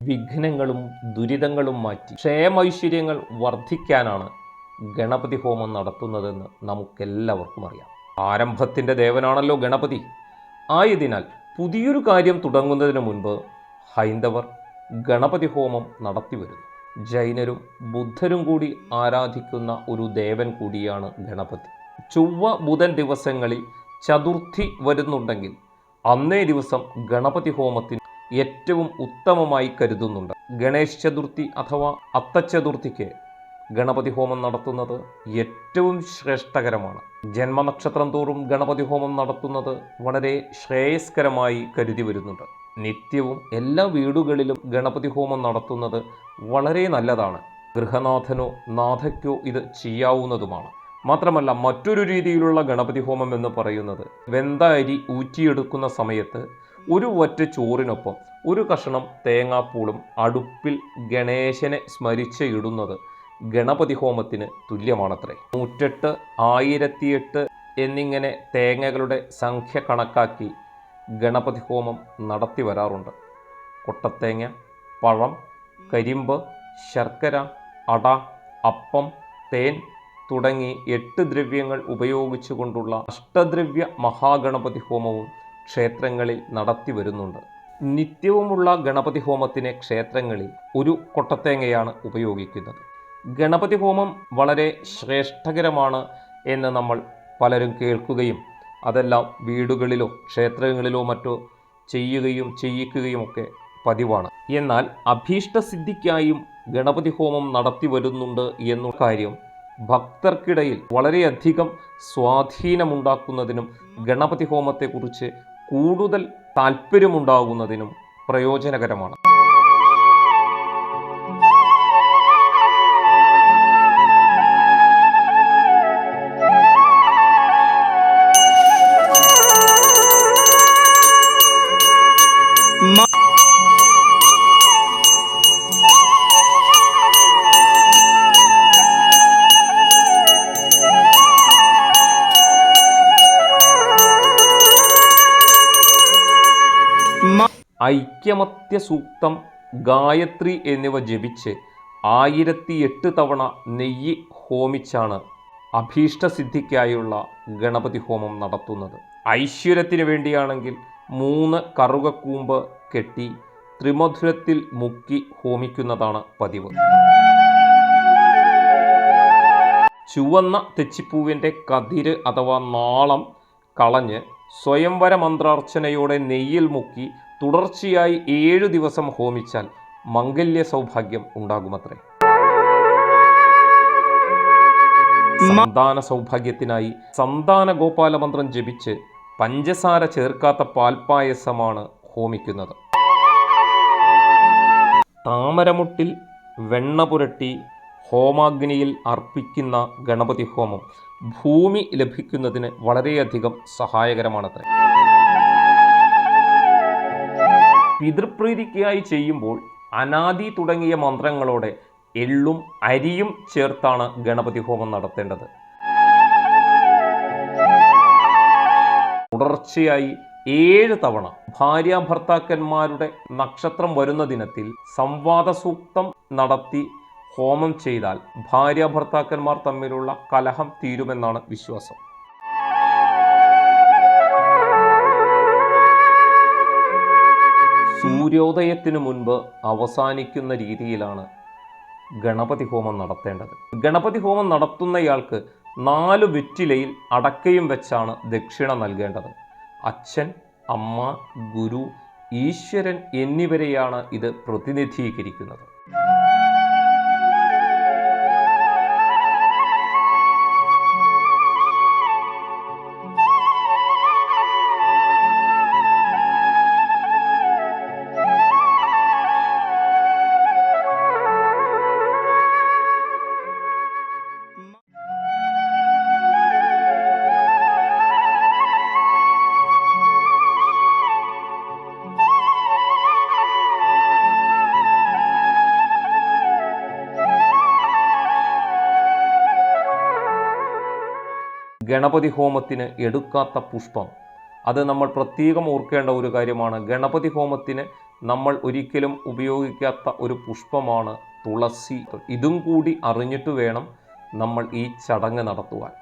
വിഘ്നങ്ങളും ദുരിതങ്ങളും മാറ്റി ക്ഷേമൈശ്വര്യങ്ങൾ വർദ്ധിക്കാനാണ് ഗണപതി ഹോമം നടത്തുന്നതെന്ന് നമുക്കെല്ലാവർക്കും അറിയാം. ആരംഭത്തിന്റെ ദേവനാണല്ലോ ഗണപതി. ആയതിനാൽ പുതിയൊരു കാര്യം തുടങ്ങുന്നതിന് മുൻപ് ഹൈന്ദവർ ഗണപതി ഹോമം നടത്തി വരുന്നു. ജൈനരും ബുദ്ധരും കൂടി ആരാധിക്കുന്ന ഒരു ദേവൻ കൂടിയാണ് ഗണപതി. ചൊവ്വ ബുധൻ ദിവസങ്ങളിൽ ചതുർത്ഥി വരുന്നുണ്ടെങ്കിൽ അന്നേ ദിവസം ഗണപതി ഹോമത്തിന് ഏറ്റവും ഉത്തമമായി കരുതുന്നുണ്ട്. ഗണേശ് ചതുർത്ഥി അഥവാ അത്തച്ചതുർത്ഥിക്ക് ഗണപതി ഹോമം നടത്തുന്നത് ഏറ്റവും ശ്രേഷ്ഠകരമാണ്. ജന്മനക്ഷത്രം തോറും ഗണപതി ഹോമം നടത്തുന്നത് വളരെ ശ്രേയസ്കരമായി കരുതി വരുന്നുണ്ട്. നിത്യവും എല്ലാ വീടുകളിലും ഗണപതി ഹോമം നടത്തുന്നത് വളരെ നല്ലതാണ്. ഗൃഹനാഥനോ നാഥയ്ക്കോ ഇത് ചെയ്യാവുന്നതുമാണ്. മാത്രമല്ല മറ്റൊരു രീതിയിലുള്ള ഗണപതി ഹോമം എന്ന് പറയുന്നത് വെന്ത അരി ഊറ്റിയെടുക്കുന്ന സമയത്ത് ഒരു ഒറ്റ ചോറിനൊപ്പം ഒരു കഷണം തേങ്ങാപ്പൂളും അടുപ്പിൽ ഗണേശനെ സ്മരിച്ച് ഇടുന്നത് ഗണപതി ഹോമത്തിന് തുല്യമാണത്രേ. നൂറ്റെട്ട് ആയിരത്തിയെട്ട് എന്നിങ്ങനെ തേങ്ങകളുടെ സംഖ്യ കണക്കാക്കി ഗണപതി ഹോമം നടത്തി വരാറുണ്ട്. കൊട്ടത്തേങ്ങ പഴം കരിമ്പ് ശർക്കര അട അപ്പം തേൻ തുടങ്ങി എട്ട് ദ്രവ്യങ്ങൾ ഉപയോഗിച്ചുകൊണ്ടുള്ള അഷ്ടദ്രവ്യ മഹാഗണപതി ഹോമവും ക്ഷേത്രങ്ങളിൽ നടത്തി വരുന്നുണ്ട്. നിത്യവുമുള്ള ഗണപതി ഹോമത്തിന് ക്ഷേത്രങ്ങളിൽ ഒരു കൊട്ടത്തേങ്ങയാണ് ഉപയോഗിക്കുന്നത്. ഗണപതി ഹോമം വളരെ ശ്രേഷ്ഠകരമാണ് എന്ന് നമ്മൾ പലരും കേൾക്കുകയും അതെല്ലാം വീടുകളിലോ ക്ഷേത്രങ്ങളിലോ മറ്റോ ചെയ്യുകയും ചെയ്യിക്കുകയും ഒക്കെ പതിവാണ്. എന്നാൽ അഭീഷ്ടസിദ്ധിക്കായും ഗണപതി ഹോമം നടത്തി വരുന്നുണ്ട് എന്ന കാര്യം ഭക്തർക്കിടയിൽ വളരെയധികം സ്വാധീനമുണ്ടാക്കുന്നതിനും ഗണപതി ഹോമത്തെക്കുറിച്ച് കൂടുതൽ താല്പര്യമുണ്ടാകുന്നതിനും പ്രയോജനകരമാണ്. ഐക്യമത്യ സൂക്തം ഗായത്രി എന്നിവ ജപിച്ച് ആയിരത്തി എട്ട് തവണ നെയ്യ് ഹോമിച്ചാണ് അഭീഷ്ടസിദ്ധിക്കായുള്ള ഗണപതി ഹോമം നടത്തുന്നത്. ഐശ്വര്യത്തിന് വേണ്ടിയാണെങ്കിൽ മൂന്ന് കറുകക്കൂമ്പ് കെട്ടി ത്രിമധുരത്തിൽ മുക്കി ഹോമിക്കുന്നതാണ് പതിവ്. ചുവന്ന തെച്ചിപ്പൂവിന്റെ കതിര് അഥവാ നാളം കളഞ്ഞ് സ്വയംവര മന്ത്രാർച്ചനയോടെ നെയ്യിൽ മുക്കി തുടർച്ചയായി ഏഴു ദിവസം ഹോമിച്ചാൽ മംഗല്യ സൗഭാഗ്യം ഉണ്ടാകുമത്രേ. സന്താന സൗഭാഗ്യത്തിനായി സന്താന ഗോപാല മന്ത്രം ജപിച്ച് പഞ്ചസാര ചേർക്കാത്ത പാൽപ്പായസമാണ് ഹോമിക്കുന്നത്. താമരമുട്ടിൽ വെണ്ണ പുരട്ടി ഹോമാഗ്നിയിൽ അർപ്പിക്കുന്ന ഗണപതി ഹോമം ഭൂമി ലഭിക്കുന്നതിന് വളരെയധികം സഹായകരമാണത്രേ. പിതൃപ്രീതിക്കായി ചെയ്യുമ്പോൾ അനാദി തുടങ്ങിയ മന്ത്രങ്ങളോടെ എള്ളും അരിയും ചേർത്താണ് ഗണപതി ഹോമം നടത്തേണ്ടത്. തുടർച്ചയായി ഏഴ് തവണ ഭാര്യ ഭർത്താക്കന്മാരുടെ നക്ഷത്രം വരുന്ന ദിനത്തിൽ സംവാദ സൂക്തം നടത്തി ഹോമം ചെയ്താൽ ഭാര്യ ഭർത്താക്കന്മാർ തമ്മിലുള്ള കലഹം തീരുമെന്നാണ് വിശ്വാസം. സൂര്യോദയത്തിനു മുൻപ് അവസാനിക്കുന്ന രീതിയിലാണ് ഗണപതി ഹോമം നടത്തേണ്ടത്. ഗണപതി ഹോമം നടത്തുന്നയാൾക്ക് നാല് വെറ്റിലയിൽ അടക്കയും വെച്ചാണ് ദക്ഷിണ നൽകേണ്ടത്. അച്ഛൻ അമ്മ ഗുരു ഈശ്വരൻ എന്നിവരെയാണ് ഇത് പ്രതിനിധീകരിക്കുന്നത്. ഗണപതി ഹോമത്തിന് എടുക്കാത്ത പുഷ്പം. അത് നമ്മൾ പ്രത്യേകം ഓർക്കേണ്ട ഒരു കാര്യമാണ്. ഗണപതി ഹോമത്തിന് നമ്മൾ ഒരിക്കലും ഉപയോഗിക്കാത്ത ഒരു പുഷ്പമാണ് തുളസി. ഇതും കൂടി അറിഞ്ഞിട്ട് വേണം നമ്മൾ ഈ ചടങ്ങ് നടത്തുവാൻ.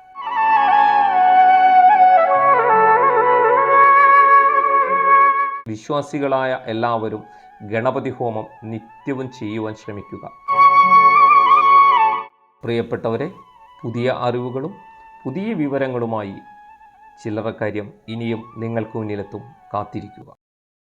വിശ്വാസികളായ എല്ലാവരും ഗണപതി ഹോമം നിത്യവും ചെയ്യുവാൻ ശ്രമിക്കുക. പ്രിയപ്പെട്ടവരെ പുതിയ അറിവുകളും പുതിയ വിവരങ്ങളുമായി ചില്ലറക്കാര്യം ഇനിയും നിങ്ങൾക്ക് മുന്നിലെത്തും. കാത്തിരിക്കുക.